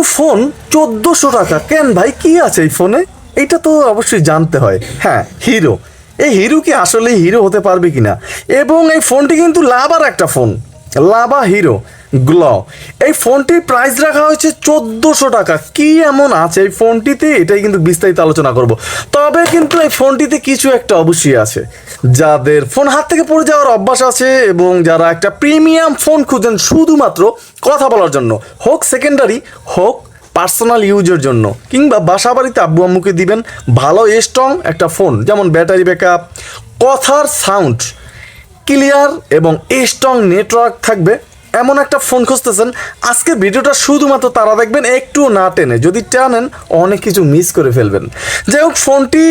Poco phone চোদ্দোশো টাকা। কেন ভাই, কি আছে এই ফোনে এটা তো অবশ্যই জানতে হয়। হ্যাঁ হিরো এই হিরো কি আসলে হিরো হতে পারবে কিনা? এবং এই ফোনটি কিন্তু লাভার একটা ফোন লাভা হিরো গ্ল এই ফোনটির প্রাইস রাখা হয়েছে চোদ্দোশো টাকা। কি এমন আছে এই ফোনটিতে? এটাই কিন্তু বিস্তারিত আলোচনা করব। তবে কিন্তু এই ফোনটিতে কিছু একটা অবশ্যই আছে। যাদের ফোন হাত থেকে পড়ে যাওয়ার অভ্যাস আছে এবং যারা একটা প্রিমিয়াম ফোন খুঁজেন শুধুমাত্র কথা বলার জন্য, হোক সেকেন্ডারি হোক পার্সোনাল ইউজের জন্য, কিংবা বাসা বাড়িতে আব্বু আম্মুকে দিবেন ভালো স্ট্রং একটা ফোন যেমন ব্যাটারি ব্যাকআপ কথার সাউন্ড ক্লিয়ার এবং স্ট্রং নেটওয়ার্ক থাকবে। এমন একটা ফোন খুঁজতেছেন। আজকে ভিডিওটা শুধুমাত্র তারা দেখবেন একটু না টেনে। যদি টানেন, অনেক কিছু মিস করে ফেলবেন। যাই হোক ফোনটি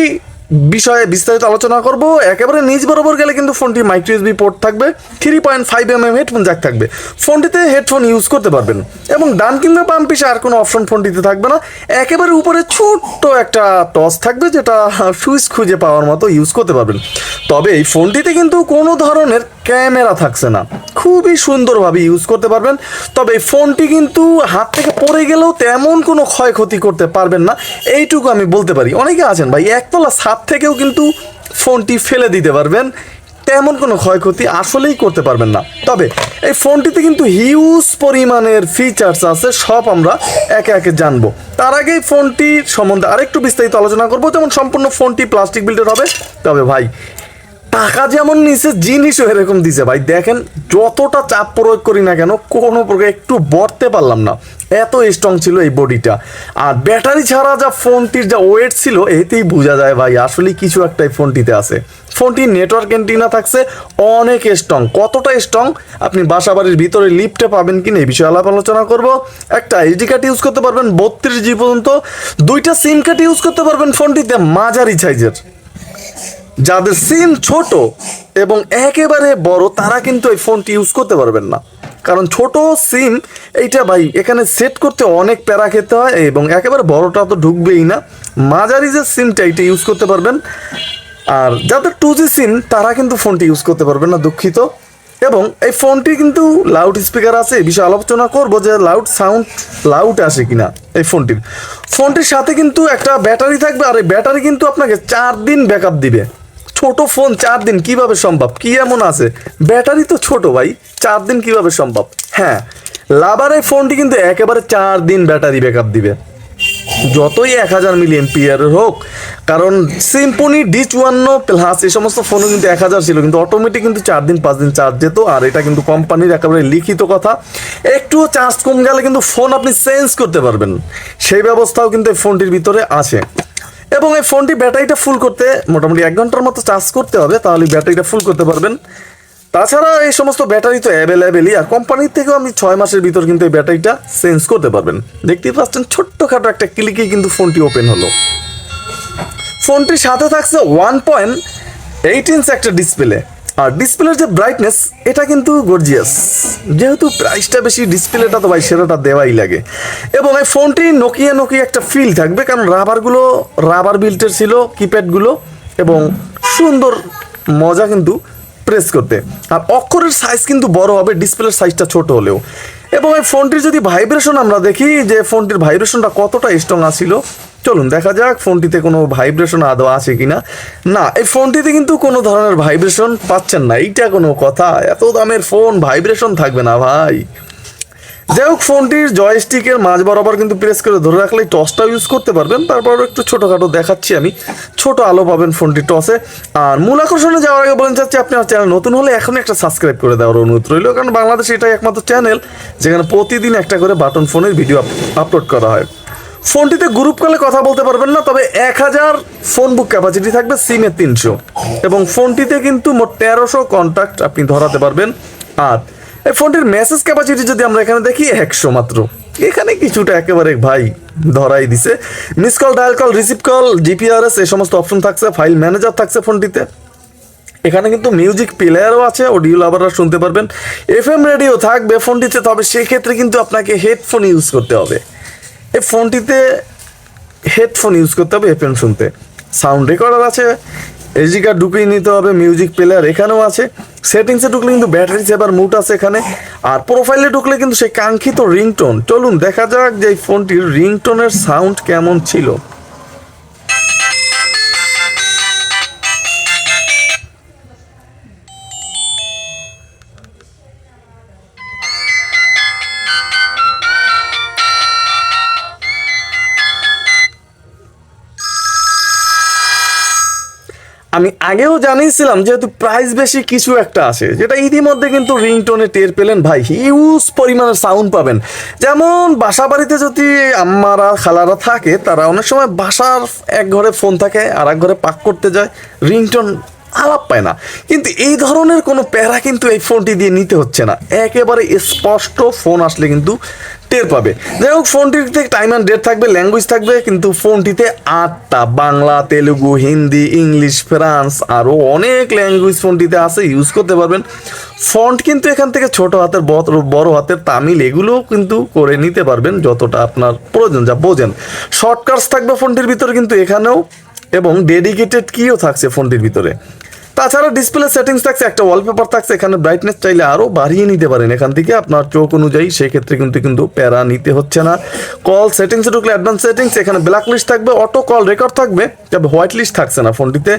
বিষয়ে বিস্তারিত আলোচনা করব। একেবারে নিজ বরাবর গেলে কিন্তু ফোনটি মাইক্রো ইউএসবি পোর্ট থাকবে three point five M M headphone jack থাকবে ফোনটিতে হেডফোন ইউজ করতে পারবেন। এবং ডান কিংবা বাম পিসে আর কোনো অপশন ফোনটিতে থাকবে না। একেবারে উপরে ছোট্ট একটা টস থাকবে, যেটা সুইচ খুঁজে পাওয়ার মতো ইউজ করতে পারবেন। তবে এই ফোনটিতে কিন্তু কোনো ধরনের ক্যামেরা থাকছে না। খুবই সুন্দরভাবে ইউজ করতে পারবেন। তবে এই ফোনটি কিন্তু হাত থেকে পড়ে গেলেও তেমন কোনো ক্ষয়ক্ষতি করতে পারবেন না। এইটুকু আমি বলতে পারি। অনেকে আছেন ভাই, একতলা ছাদ থেকেও কিন্তু ফোনটি ফেলে দিতে পারবেন। তেমন কোনো ক্ষয়ক্ষতি আসলেই করতে পারবেন না। তবে এই ফোনটিতে কিন্তু হিউজ পরিমাণের ফিচার্স আছে, সব আমরা একে একে জানব। তার আগে ফোনটির সম্বন্ধে আরেকটু বিস্তারিত আলোচনা করব। যেমন সম্পূর্ণ ফোনটি প্লাস্টিক বিল্ডের হবে। তবে ভাই টাকা যেমন নিছে, জিনিসও এরকম দিছে। ভাই, দেখেন, যতটা চাপ প্রয়োগ করি না কেন, কোনো প্রকার একটু বর্তে পারলাম না। এত স্ট্রং ছিল এই বডিটা আর ব্যাটারি ছাড়া যা ফোনটির যা ওয়েট ছিল, এতেই বোঝা যায় ভাই আসলে কিছু একটা এই ফোনটিতে আছে। ফোনটির নেটওয়ার্ক এন্টিনা থাকছে, অনেক স্ট্রং কতটা স্ট্রং আপনি বাসা বাড়ির ভিতরে লিফটে পাবেন কি না এই বিষয়ে আলাপ আলোচনা করব। একটা এইচডি কার্ড ইউজ করতে পারবেন, বত্রিশ জি পর্যন্ত। দুইটা সিম কার্ড ইউজ করতে পারবেন ফোনটিতে, মাঝারি সাইজের যাদের সিম ছোট এবং একেবারে বড়, তারা কিন্তু এই ফোনটি ইউজ করতে পারবেন না। কারণ ছোট সিম, এইটা ভাই, এখানে সেট করতে অনেক প্যারা খেতে হয় এবং একেবারে বড়টা তো ঢুকবেই না। মাঝারি যে সিমটা, এইটা ইউজ করতে পারবেন। আর যাদের টু জি সিম, তারা কিন্তু ফোনটি ইউজ করতে পারবেন না, দুঃখিত। এবং এই ফোনটি কিন্তু লাউড স্পিকার আছে, এই বিষয়ে আলোচনা করব যে লাউড সাউন্ড লাউড আসে কিনা এই ফোনটির। ফোনটির সাথে কিন্তু একটা ব্যাটারি থাকবে, আর এই ব্যাটারি কিন্তু আপনাকে চার দিন ব্যাকআপ দিবে। ছোট ফোন চার দিন কীভাবে সম্ভব? কি এমন আছে? ব্যাটারি তো ছোট ভাই, চার দিন কীভাবে সম্ভব? হ্যাঁ লাভার এই ফোনটি কিন্তু একেবারে চার দিন ব্যাটারি ব্যাকআপ দিবে। যতই এক হাজার মিলি এমপিয়ার হোক, কারণ সিম্পনি ডি চুয়ান্ন প্লাস এই সমস্ত ফোনও কিন্তু এক হাজার ছিল, কিন্তু অটোমেটিক কিন্তু চার দিন, পাঁচ দিন চার্জ যেত, আর এটা কিন্তু কোম্পানির একেবারে লিখিত কথা। একটুও চার্জ কম গেলে কিন্তু ফোন আপনি চেঞ্জ করতে পারবেন। সেই ব্যবস্থাও কিন্তু ফোনটির ভিতরে আছে। এবং এই ফোনটি ব্যাটারিটা ফুল করতে মোটামুটি এক ঘণ্টার মতো চার্জ করতে হবে, তাহলে ব্যাটারিটা ফুল করতে পারবেন। তাছাড়া এই সমস্ত ব্যাটারি তো অ্যাভেলেবেলই আর কোম্পানির থেকেও আমি ছয় মাসের ভিতর কিন্তু এই ব্যাটারিটা চেঞ্জ করতে পারবেন। দেখতেই পাচ্ছেন, ছোট্টখাটো একটা ক্লিকেই কিন্তু ফোনটি ওপেন হলো। ফোনটির সাথে থাকছে ওয়ান পয়েন্ট এইট ইঞ্চ একটা ডিসপ্লে আর ডিসপ্লের যে ব্রাইটনেস এটা কিন্তু গর্জিয়াস যেহেতু প্রাইসটা বেশি ডিসপ্লেটা তো ভাই সেরাটা দেওয়াই লাগে। এবং এই ফোনটি নোকিয়া নোকিয়া একটা ফিল থাকবে, কারণ রাবারগুলো রাবার বিল্টের ছিল কিপ্যাডগুলো এবং সুন্দর মজা কিন্তু প্রেস করতে। আর অক্ষরের সাইজ কিন্তু বড় হবে ডিসপ্লের সাইজটা ছোট হলেও। এবং এই ফোনটির যদি ভাইব্রেশন আমরা দেখি, যে ফোনটির ভাইব্রেশনটা কতটা স্ট্রং আছিল চলুন, দেখা যাক ফোনটিতে কোনো ভাইব্রেশন আদৌ আছে কিনা। না না এই ফোনটিতে কিন্তু কোনো ধরনের ভাইব্রেশন পাচ্ছেন না। এইটা কোনো কথা। এত দামের ফোন ভাইব্রেশন থাকবে না ভাই। যাই হোক, ফোনটির জয়স্টিকের মাঝ বরাবর কিন্তু প্রেস করে ধরে রাখলেই টসটা ইউজ করতে পারবেন। তারপর একটু ছোটোখাটো দেখাচ্ছি আমি। ছোট আলো পাবেন ফোনটির টসে আর মূল আকর্ষণে যাওয়ার আগে বলেন চাচ্ছি, আপনি চ্যানেল নতুন হলে এখনই একটা সাবস্ক্রাইব করে দেওয়ার অনুরোধ রইল। কারণ বাংলাদেশে এটাই একমাত্র চ্যানেল যেখানে প্রতিদিন একটা করে বাটন ফোনের ভিডিও আপলোড করা হয়। ফোনটিতে গ্রুপ কলে কথা বলতে পারবেন না, তবে এক হাজার ফোন বুক ক্যাপাসিটি থাকবে সিমে তিনশো। এবং ফোনটিতে কিন্তু মোট তেরোশো কন্ট্যাক্ট আপনি ধরাতে পারবেন। আর এই ফোনটির মেসেজ ক্যাপাসিটি যদি আমরা এখানে দেখি, একশো মাত্র। এখানে কিছুটা একেবারে ভাই ধরাই দিছে। Miss call dial call receive call GPRS এই সমস্ত অপশন থাকছে ফাইল ম্যানেজার থাকছে ফোনটিতে। এখানে কিন্তু মিউজিক প্লেয়ারও আছে অডিও লাভাররা শুনতে পারবেন। এফ এম রেডিও থাকবে ফোনটিতে, তবে সেক্ষেত্রে কিন্তু আপনাকে হেডফোন ইউজ করতে হবে। এই ফোনটিতে হেডফোন ইউজ করতে হবে এফএম শুনতে। সাউন্ড রেকর্ডার আছে কার্ড ঢুকিয়ে নিতে হবে মিউজিক প্লেয়ার এখানেও আছে। সেটিংসে ঢুকলে কিন্তু ব্যাটারি সেভার মুড আছে এখানে। আর প্রোফাইলে ঢুকলে কিন্তু সেই কাঙ্ক্ষিত রিংটোন চলুন দেখা যাক যে এই ফোনটির রিংটোনের সাউন্ড কেমন ছিল। আমি আগেও জানিয়েছিলাম যেহেতু প্রাইস বেশি কিছু একটা আছে, যেটা ইতিমধ্যে কিন্তু রিংটোনে টের পেলেন ভাই। হিউজ পরিমাণের সাউন্ড পাবেন। যেমন বাসা বাড়িতে যদি আম্মারা, খালারা থাকে, তারা অনেক সময় বাসার এক ঘরে ফোন থাকে আর এক ঘরে পাক করতে যায় রিংটোন আলাপ পায় না। কিন্তু এই ধরনের কোনো প্যারা কিন্তু এই ফোনটি দিয়ে নিতে হচ্ছে না। একেবারে স্পষ্ট ফোন আসলে কিন্তু টের পাবে। যাই হোক, ফোনটিতে টাইম অ্যান্ড ডেট থাকবে ল্যাঙ্গুয়েজ থাকবে, কিন্তু ফোনটিতে আটটা, বাংলা, তেলুগু, হিন্দি, ইংলিশ, ফ্রান্স আরও অনেক ল্যাঙ্গুয়েজ ফোনটিতে আছে ইউজ করতে পারবেন। ফন্ট কিন্তু এখান থেকে ছোট হাতের, বড়- হাতের তামিল, এগুলোও কিন্তু করে নিতে পারবেন, যতটা আপনার প্রয়োজন, যা বোঝেন। শর্টকাটস থাকবে ফোনটির ভিতরে কিন্তু এখানেও, এবং ডেডিকেটেড কিও থাকছে ফোনটির ভিতরে। তাছাড়া ডিসপ্লে সেটিংস থাকছে, একটা ওয়ালপেপার থাকছে, এখানে ব্রাইটনেস চাইলে আরও বাড়িয়ে নিতে পারেন। এখান থেকে আপনার চোখ অনুযায়ী সেক্ষেত্রে কিন্তু কিন্তু প্যারা নিতে হচ্ছে না। কল সেটিংসে ঢুকলে অ্যাডভান্স সেটিংস এখানে ব্ল্যাক লিস্ট থাকবে অটো কল রেকর্ড থাকবে, তবে হোয়াইট লিস্ট থাকছে না ফোনটিতে।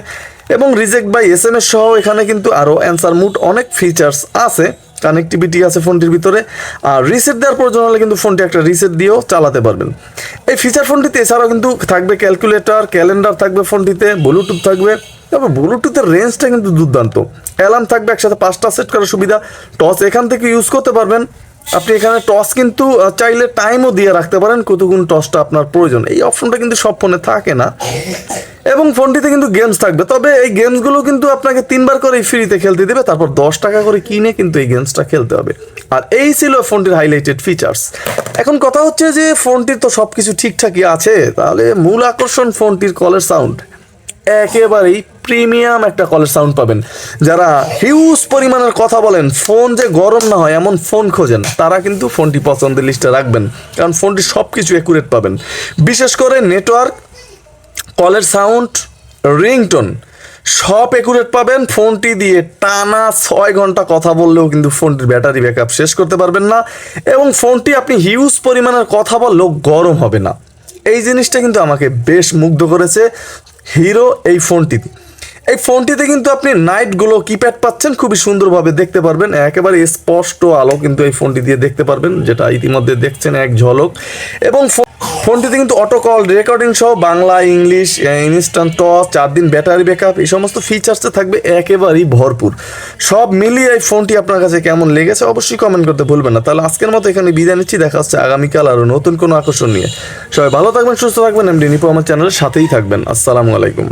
এবং reject by S M S সহ এখানে কিন্তু আরও অ্যান্সার মুড অনেক ফিচার্স আছে কানেক্টিভিটি আছে ফোনটির ভিতরে। আর রিসেট দেওয়ার প্রয়োজন হলে কিন্তু ফোনটি একটা রিসেট দিয়েও চালাতে পারবেন। এই ফিচার ফোনটিতে এছাড়াও কিন্তু থাকবে ক্যালকুলেটর ক্যালেন্ডার থাকবে ফোনটিতে ব্লুটুথ থাকবে। তারপর ব্লুটুথের রেঞ্জটা কিন্তু দুর্দান্ত। অ্যালার্ম থাকবে একসাথে পাঁচটা সেট করার সুবিধা। টস এখান থেকে ইউজ করতে পারবেন। আপনি এখানে টস কিন্তু চাইলে টাইমও দিয়ে রাখতে পারেন কতক্ষণ টসটা আপনার প্রয়োজন। এই অপশনটা কিন্তু সব ফোনে থাকে না। এবং ফোনটিতে কিন্তু গেমস থাকবে। তবে এই গেমসগুলো কিন্তু আপনাকে তিনবার করে ফ্রিতে খেলতে দেবে। তারপর দশ টাকা করে কিনে কিন্তু এই গেমসটা খেলতে হবে। আর এই ছিল ফোনটির হাইলাইটেড ফিচার্স এখন কথা হচ্ছে যে ফোনটির তো সব কিছু ঠিকঠাকই আছে। তাহলে মূল আকর্ষণ ফোনটির কলের সাউন্ড একেবারেই প্রিমিয়াম একটা কলের সাউন্ড পাবেন। যারা হিউজ পরিমাণের কথা বলেন ফোন যে গরম না হয়, এমন ফোন খোঁজেন, তারা কিন্তু ফোনটি পছন্দের লিস্টে রাখবেন। কারণ ফোনটি সব কিছু অ্যাকুরেট পাবেন। বিশেষ করে নেটওয়ার্ক কলের সাউন্ড রিংটোন সব একুরেট পাবেন। ফোনটি দিয়ে টানা ছয় ঘণ্টা কথা বললেও কিন্তু ফোনটির ব্যাটারি ব্যাকআপ শেষ করতে পারবেন না। এবং ফোনটি আপনি হিউজ পরিমাণের কথা বললেও গরম হবে না। এই জিনিসটা কিন্তু আমাকে বেশ মুগ্ধ করেছে। হিরো এই ফোনটিতে। এই ফোনটিতে কিন্তু আপনি নাইটগুলো কিপ্যাড পাচ্ছেন, খুবই সুন্দরভাবে দেখতে পারবেন। একেবারে স্পষ্ট আলো কিন্তু এই ফোনটি দিয়ে দেখতে পারবেন, যেটা ইতিমধ্যে দেখছেন এক ঝলক। এবং ফোনটিতে কিন্তু অটো কল, রেকর্ডিং সহ বাংলা, ইংলিশ ইনস্ট্যান্ট টস চার দিন ব্যাটারি ব্যাকআপ এই সমস্ত ফিচার্সে থাকবে একেবারেই ভরপুর। সব মিলিয়ে এই ফোনটি আপনার কাছে কেমন লেগেছে অবশ্যই কমেন্ট করতে ভুলবেন না। তাহলে আজকের মতো এখানে বিদায় নিচ্ছি, দেখা হচ্ছে আগামীকাল আরও নতুন কোনো আকর্ষণ নিয়ে। সবাই ভালো থাকবেন, সুস্থ থাকবেন, এমডি নিপো আমার চ্যানেলের সাথেই থাকবেন। আসসালামু আলাইকুম।